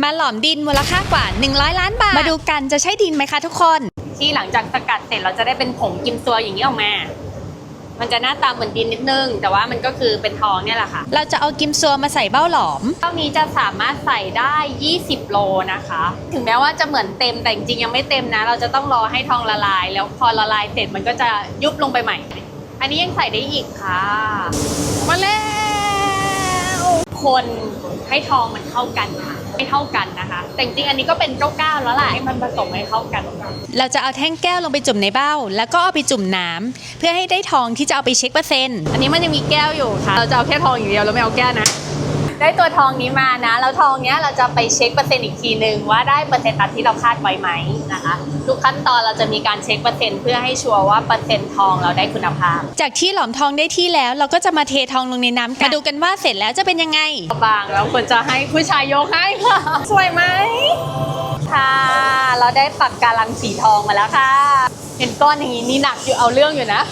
มาหลอมดินมูลค่ากว่า 100 ล้านบาท มาดูกันจะใช่ดินไหมคะทุกคน ที่หลังจากสกัดเสร็จเราจะได้เป็นผงกิมซัวอย่างนี้ออกมา มันจะหน้าตาเหมือนดินนิดนึง แต่ว่ามันก็คือเป็นทองเนี่ยแหละค่ะ เราจะเอากิมซัวมาใส่เบ้าหลอม เท่านี้จะสามารถใส่ได้ 20 โลนะคะ ถึงแม้ว่าจะเหมือนเต็มแต่จริงๆยังไม่เต็มนะ เราจะต้องรอให้ทองละลาย แล้วพอละลายเสร็จมันก็จะยุบลงไปใหม่ อันนี้ยังใส่ได้อีกค่ะ มาแล้ว คนให้ทองมันเข้ากันค่ะไม่เท่ากันนะคะ แต่จริงๆอันนี้ก็เป็นเก้าเก้าแล้วแหละให้มันผสมให้เข้ากัน เราจะเอาแท่งแก้วลงไปจุ่มในเบ้า แล้วก็เอาไปจุ่มน้ำเพื่อให้ได้ทองที่จะเอาไปเช็คเปอร์เซ็นต์อันนี้มันยังมีแก้วอยู่ค่ะ เราจะเอาแค่ทองอย่างเดียวเราไม่เอาแก้วนะ ได้ตัวทองนี้มานะแล้วทองเนี้ยเราจะไปเช็คเปอร์เซ็นต์อีกทีหนึ่งว่าได้เปอร์เซ็นต์ตามที่เราคาดไว้ไหมนะคะทุกขั้นตอนเราจะมีการเช็คเปอร์เซ็นต์เพื่อให้ชัวร์ว่าเปอร์เซ็นต์ทองเราได้คุณภาพ จากที่หลอมทองได้ที่แล้ว เราก็จะมาเททองลงในน้ำกันมาดูกันว่าเสร็จแล้วจะเป็นยังไงบางแล้วควรจะให้ผู้ชายยกให้ค่ะสวยไหมค่ะ เราได้ปากการังสีทองมาแล้วค่ะ เห็นก้อนอย่างนี้นี่หนักอยู่เอาเรื่องอยู่นะ